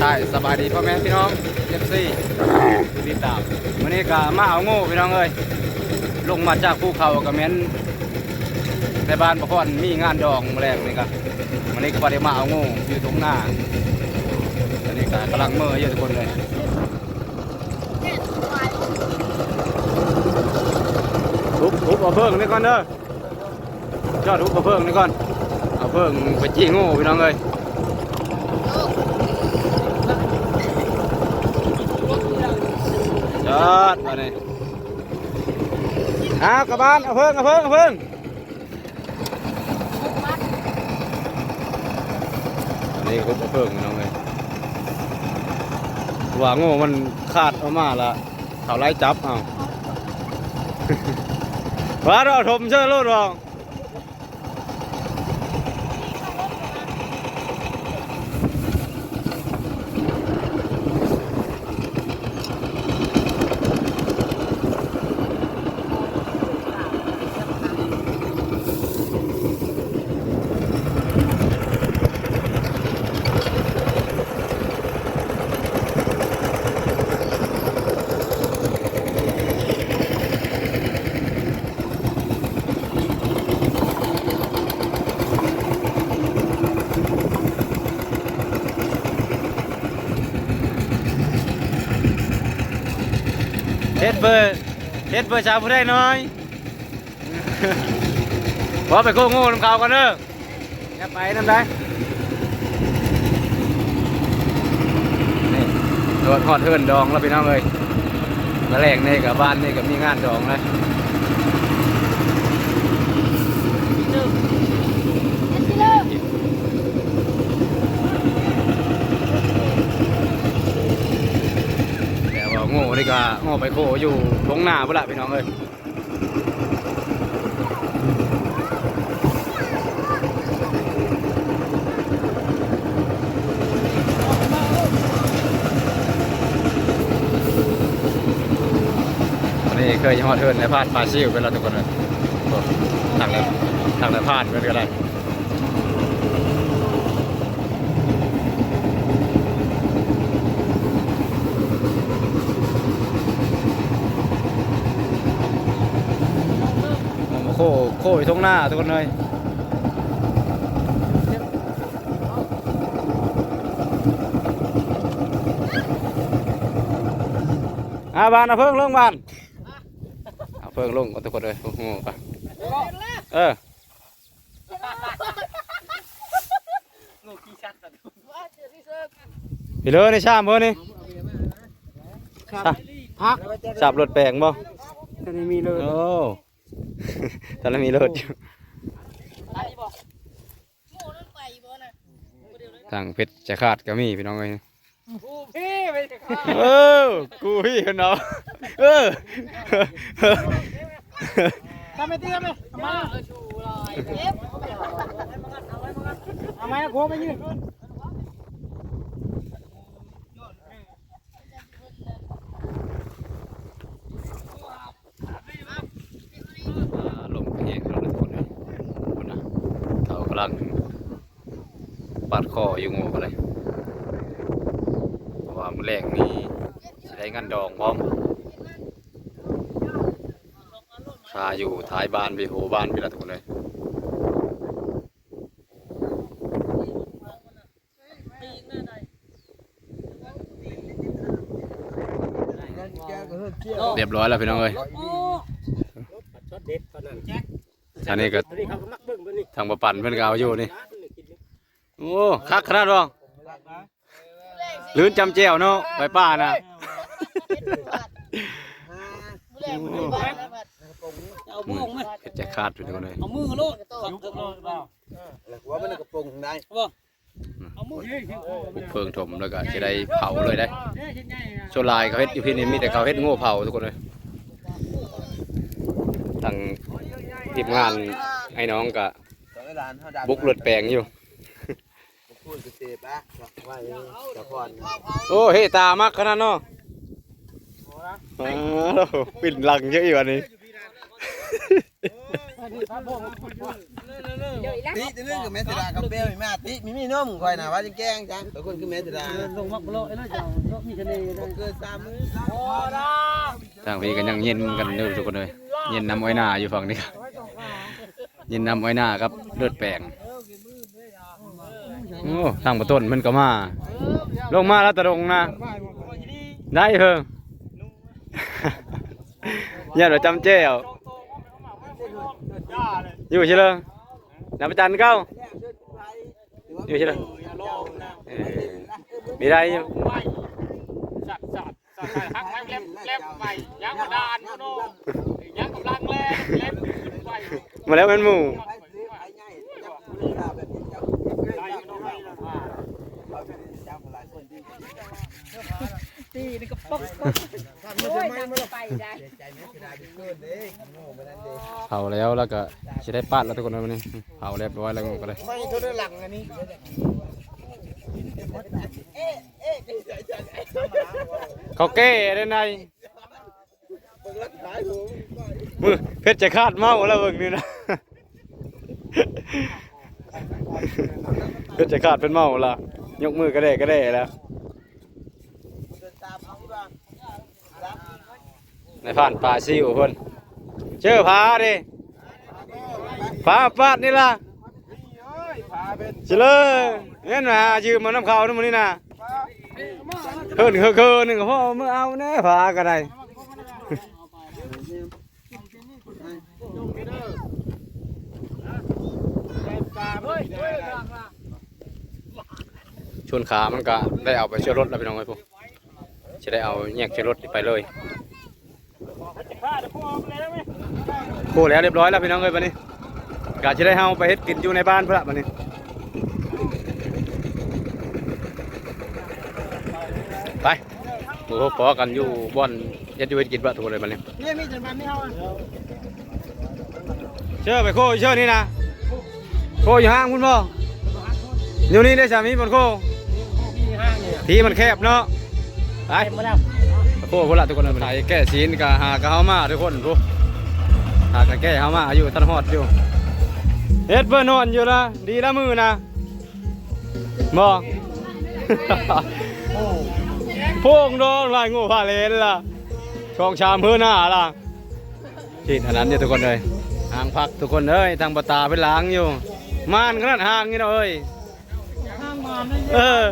ใช่สบายดีพ่อแม่พี่น้องเอฟซีติดตามวันนี้ก็มาเอาโง่พี่น้องเอ้ยลงมาจากภูเขากับแม่นในบ้านประกอนมีงานดองมาแรกนี่ก็วันนี้ก็บ่ได้มาเอาโง่อยู่ตรงหน้าอันนี้ก็กำลังเมื่ออยู่ทุกคนเลย ทุบทุบเอาเพิ่งนี่ก่อนเด้อจอดทุบเอาเพิ่งนี่ก่อนเอาเพิ่งไปจี้โง่พี่น้องเอ้ยจอดมาเลยเอากลับบ้านเอาเพิ่งเอาเพิ่งเอาเพิ่งอันนี้คุบเอาเพิ่งน้องเลยว่าโง่มันขาดออกมาละเขาไล่จับเอา ว่าเราถ เชื่อรถรองเฮ็ดเบอร์เฮ็ดเบอร์ชาวผู้ได้น้อยพอไปโค้งโง่ลำเขากันเด้ออย่าไปน้ำได้นี่โดนหอดเทินดองแล้วพี่น้องเลยมาแรงนี่กับบ้านนี่กับมีงานดองเลยแต่ ว่าโง่นี่ก็ง่ไปโคอยู่ตรงหน้าพุ่นละพี่น้องเลยนนี้เคยยอดเทินในพาดปลาซิวเป็นเราทุกคนเลยโอ้ทางเลยทางเลยพาดเป็นก็ได้ผมโค้โค้อยู่ตรงหน้าทุกคนเลยอาบานเอาเพิ่งลงบานเอาเพิ่งลงเอาทุกคนเลยโอ้โหไปเอองูขี้ชัดสัตว์พี่เลยในชามเบอร์นี่พักจับรถแปลงบ่จะได้มีเลยโอ้ ตอนนั้นมีรถอยู่ทางเพชรจะขาดก็มีพี่น้องเอ้ยกูพี่ไปจะฆ่าเออกูพี่คนเนาะเออทำไมตีทำไมทำไมทำไมนะโค้ไปยืน อ่าลงไปเองแล้วนะทุกคนเลยคนนะ หลังปาดคออยู่งูกันเลยเพรว่ามือแรกนี้สิได้งานดองพร้อมคาอยู่ท้ายบ้านไปโหบ้านไปละทุกคนเลยเรียบร้อยแล้วพี่น้องเอ้ย ช็อตเด็ดตอนนั้นแจ็ค ทางนี้ก็ ต อนนี้เขาก็มักเบิ่งเบิ่งนี่ทางประปั่นเพื่อนก็เอาอยู่นี่โอ้คักขนาดรองลื่นจำเจียวเนาะไปป้านะเอามือไหมเผ็ดจะขาดอยู่ทุกคนเลยเอามือโลดยุบโลดเปล่าว่ามันกระโปรงได้เอามือบุกเพิงถมแล้วก็จะได้เผาเลยได้โซลายเขาเฮ็ดอยู่พี่นี่มีแต่เขาเฮ็ดโง่เผาทุกคนเลยทาง ทีมงานไอ้น้องก็สองล้านเท่าดำบุกรถแปลงอยู่พูดกเตะปะว่าอย่างนี้จะพอนโอ้เฮตามากขนาดเนาะโอ้ไรอ๋อปิ่นหลังเยอะอยู่อันนี้ติจะเรื่องกับแม่สดากับเบลมีมาติมีมีนมคอยนะว่าจะแกล้งจังตัวคนคือแม่สดาลงมักโลไอ้นั่นจะมีทะเลเกิดสามมือโอ้ดาทางพี่ก็ยังเย็นกันอยู่ทุกคนเลยเย็นน้ำอ้อยหน้าอยู่ฝั่งนี้ครับเย็นน้ำอ้หน้าครับเลือดแปลงโอ้ทางประต้นมันก็มา ลงมาแล้วตะดงนะ ได้เหรอเนี่ยเราจำเจ้าอยู่ใช่เลยนับจันเก้าอยู่ใช่เลยเอมีได้อยู่สัตว์สัตว์สัตว์หักไม้เล็บเล็บไปยังกระดานโน่ยังกำลังแล่เล็บไป มาแล้วเป็นหมู่ตีนี่ก็ป๊อกป๊อกโอ้ยนำไปได้เผาแล้วแล้วก็จะได้ปาดแล้วทุกคนวันนี้เผาเรียบร้อยแล้วก็เลยไม่เท่าได้หลังอันนี้เขาแก้ได้ใน มือเพชรจะคาดเมาแล้วเบิ่งนี่นะเพชรจะคาดเป็นเมาละยกมือก็ได้ก็ได้แล้วในผ่านป่าซิวเพิ่นเจอพาดิพาปาดนี่ล่ะเฉลยเงี้ยมายืมมาน้ำเขาน้ำมันนี่นะเฮินเฮินเฮินหนึ่งก็พ่อเมื่อเอาแน่พาก็ได้ ชวนขามันก็ได้เอาไปช่วยรถแล้วพี่น้องไอ้พวกจะได้เอาแยกช่วยรถไปเลยโอ้แล้วเรียบร้อยแล้วพี่น้องเอ้ยบัดนี้กะจะได้เฮาไปเฮ็ดกินอยู่ในบ้านเพื่อละบัดนี้ไปโอ้โหพอกันอยู่บ่อนเฮ็ดอยู่เฮ็ดกินบ่ทุกคนเลยบัดนี้เนี่ยมีจังหวัดไม่เอาเชื่อไปโคเชื่อนี่นะโคอยู่ห้างคุณบ่อยู่นี่ได้สามีบนโคมีห้างเนี่ย ที่มันแคบเนาะไปเต็มมาแล้วโคพุ่นละทุกคนเลยบัดนี้แก้ศีลกะหากะเฮามาทุกคนทุกหากะแก้เฮามาอยู่ทันฮอดอยู่เฮ็ดเพื่อนนอนอยู่นะดีละมือนะบ่พวกน้องลายงูพาเลนล่ะช่องชามเพื่อหน้าล่ะที่อันนั้นเนี่ยทุกคนเลยห่างพักทุกคนเอ้ยทางปตาไปล้างอยู่ม่านขนาดห่างนี่เนาะเอ้ยห้างมาไม่เยเออ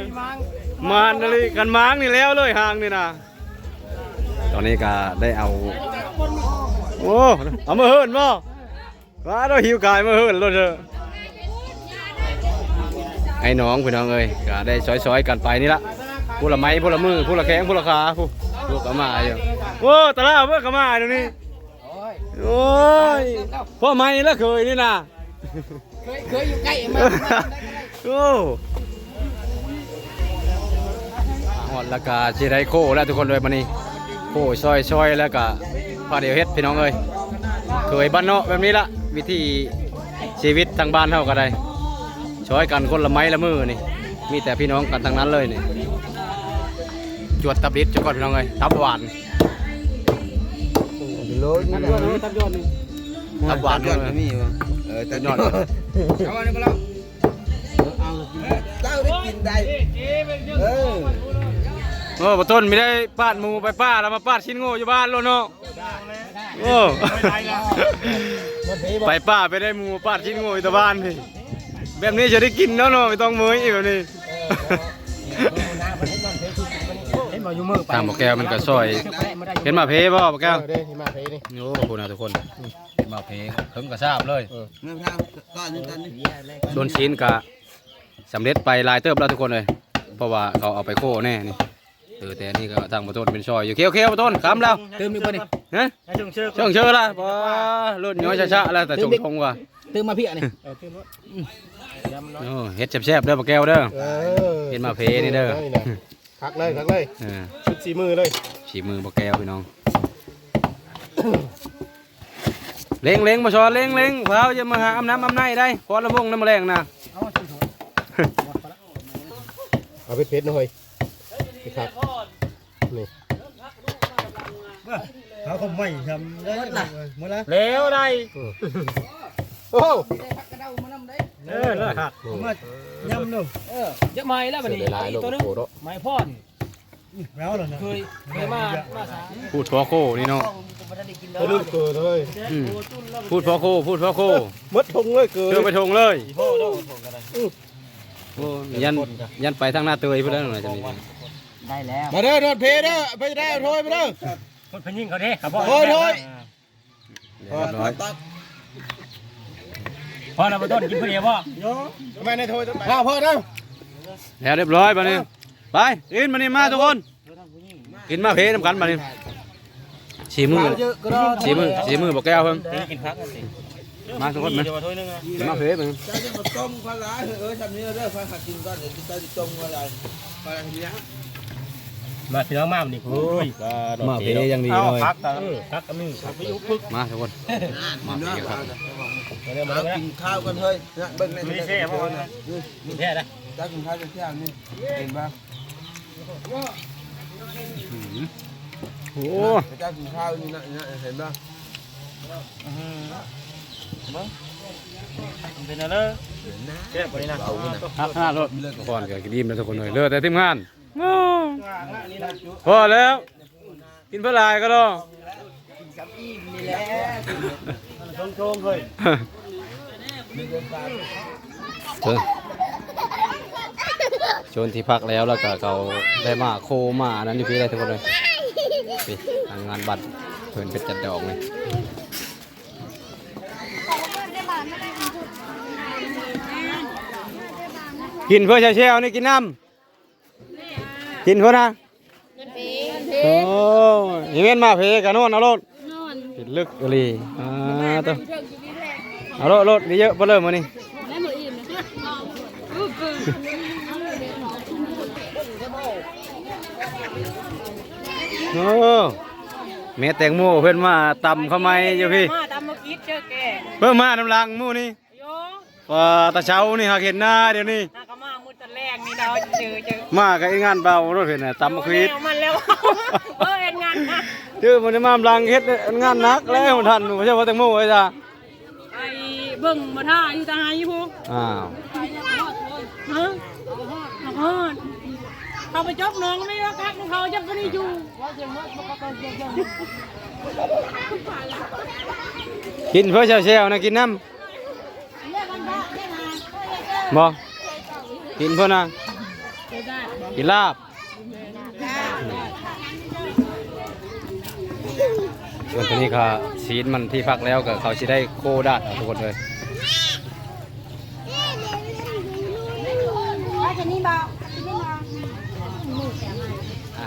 มังม่านอะไรกันม้างนี่แล้วเลยห่างนี่นะตอนนี้ก็ได้เอา โอ้เอามาเฮิรนบ่ว่าเราหิวกายมาเฮิรนรถเถอะไอ้น้องพี่น้องเอ้ยก็ได้ซอยๆกันไปนี่ละผู้ละไม้ผู้ละมือผู้ละแข้งผู้ละขาผู้ลูกกระมาอยู่โอ้ตะล่าเพื่อกระมาเดี๋ยวนี้โอ้ยพ่อไม้แล้วเคยนี่นะเคยเคยอยู่ใกล้มาโอ้ห อดแล้วก็สิได้โคแล้วทุกคนเลยมานี่โคซอยซอยแล้วก็พาเดียวเฮ็ดพี่น้องเอ้ยเคยบ้านเนาะแบบนี้ละวิธีชีวิตทางบ้านเฮาก็ได้ช่วยกันคนละไม้ละมือนี่ มีแต่พี่น้องกันทั้งนั้นเลยนี่จวดตับดิดจุก่อนพี่น้องเอ้ยตับหวานโลตัดยอดเลยตัดยอดนี่ตับหวานยเลอดยมีอยู่เออแต่ยอดเอาอันนี้ก็แล้วเจ้าได้กินได้เออ โอ้ปต้นไม่ได้ปาดหมูไปป้าแล้วมาปาดชิ้นโง่อยู่บ้านแล้วเนาะโอ้ไปป้าไปได้หมูปาดชิ้นโง่อยู่แตะบ้านพี่แบบนี้จะได้กินแล้วเนาะไม่ต้องเมยอีกแบบนี้เห็นบ่อยู่มือไปตามบอกแก้วมันก็ซอยเห็นมาเพบ่บอกแก้วเด้ที่มาเพนี่โอ้คุณนะทุกคนเห็นมาเพเพิ่งก็ทราบเลยเงินทางก้อนนึงกันนี่โดนชิ้นกะสำเร็จไปหลายเติบแล้วทุกคนเลย เพราะว่าเขาเอาไปโค้แน่นี่ เออแต่อันนี่ก็ทางประต้นเป็นซอยอยู่เคี้ยวเคี้ยวประต้นคำแล้วเติมอีกบ่นี่ ฮะให้ชงเชื่อช่องเชื่อละพอรุ่นน้อยช้าๆแล้วแต่ชงชงว่ะเติมมาพี่นี่เออเติมรถยำน้อยโอ้เฮ็ดแซ่บๆเด้อบอกแก้วเด้อ เออเห็นมาเพนี่เด้อพักเลยพักเลยเออชุดสีมือเลยฉีมือบอกแก้วพี่น้องเล็งเล็งมาชอนเล็งเล็งเผาจะมาหาอำน้ำอำไนได้พอละวงน้ำแรงนะเอาเพชรเพชรหน่อย นี่ครับนี่เขาคงไม่ทำได้หมดละเร็วได้โอ้เออเลยหักมาย่ำดูเออจะไม่แล้วบัดนี้อีกตัวนึงไม่พอนแล้วเหรอนะเคยเคยมามาสาพูดพอโคนี่เนาะไปลืมเกิดเลยอืมพูดพอโคพูดพอโคมดทงเลยเกิดเชื่อไปทงเลยอีโพ่ต้องผมกันเลยโอ้ยันยันไปทางหน้าเตยเพื่อนแล้วหน่อยจะมี ได้แล้วมาเด้อโดนเพเด้อไปได้โทยไปเด้อคนพยิงเขาดิครับพ่อโอ้ยโอ้ยเรียบร้อยพ่อเราไปต้นกินคนเดียวพ่อทำไมในโทยต้องไปพ่อพ่อเด้อแล้วเรียบร้อยบัดนี้ไปกินมานี่มาทุกคนกินมาเพน้ำกันบัดนี้ฉีมือฉีมือฉีมือบอกแก้วเพิ่มตีกินพักกันสิมาทุกคนมาเดี๋ยวมาถ้วยนึงนะกินมาเพบัดนี้เจ้าจะมาต้มข้าวหลายเออทำนี้เด้อข้าวหักกินก่อนเดี๋ยวเจ้าจะต้มข้าวหลายข้าวหลายทีนะ มาพี่น้องมาดิโอ้ยมาเพยังดีเอาเลยพักกันพักกันนี่มาทุกคนมาเพครับมาเร็วมาเอาเร็วกินข้าวกันเฮ้ยนะเบิ่งในไม่แช่พ่อมีแช่ได้เจ้ากินข้าวจะเที่ยงนี่เห็นป่ะโอ้เจ้ากินข้าวนี่นะนี่นะเห็นป่ะเป็นอะไรแช่ปนี้นะฮักห้ารถก่อนก็กินอิ่มแล้วทุกคนเลยเลิกแต่ทีมงานโอ้ พอแล้ว กินเพื่อลายก็รอชงชงเลยเออชวนที่พักแล้วแล้วก็เขาได้มาโคมาอันนั้นอยู่พี่ได้ทุกคนเลยพี่ทางงานบัตรเพิ่นเป็นจัดดอกเลยกินเพื่อเชี่ยวๆนี่กินน้ำ กินเพื่อนะโอ้ยเว้นมาเพกันโน่นเอารถปิดลึกเลยอ่าตัวเอารถรถนี่เยอะเบ่เริ่มมานี่โอ้แม่แตงโมเพิ่นมาตำเข้าไม้อยู่พี่มาตามมาคิดเจอแกเพิ่มมาน้ำลังหมู่นี่โยว่าตาเช้านี่หากเห็นหน้าเดี๋ยวนี้ นากมามุดตะแรกนี่เราเจอเจอมากับไอ้งานเบารถเห็นน่ะตำมะควิดมันแล้วเออเอ็นงานนะชื่อมันจะมาน้ำลังเฮ็ดงานหนักแล้วท่านบ่ใช่ว่าแตงโมไอ้จ้าไอ้เบิ่งมาท่าอยู่ตาหาอยู่พวกอ้าวฮะฮอดเขาไปจกน้องไม่ว่ากักเขาจะไปนี่อยู่กินเพื่อเช้าๆนะกินน้ำบ่กินเพื่อนะ กินลาบส่วนตัวนี้ก็ชีสมันที่พักแล้วก็เขาสิได้โคดาดทุกคนเลย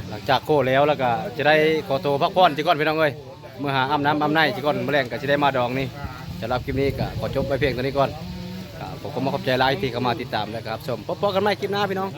หลังจากโก้แล้วแล้วก็จะได้ขอตัวพักผ่อนจีก่อนพี่น้องเอ้ยเมื่อหาอาบน้ำอาบในจีก่อนเมื่อแรงก็จะได้มาดองนี่สำหรับคลิปนี้ก็ขอจบไปเพียงเท่านี้ก่อนผมก็มาขอบใจหลายที่เข้ามาติดตามนะครับชมพบกันใหม่คลิปหน้าพี่น้อง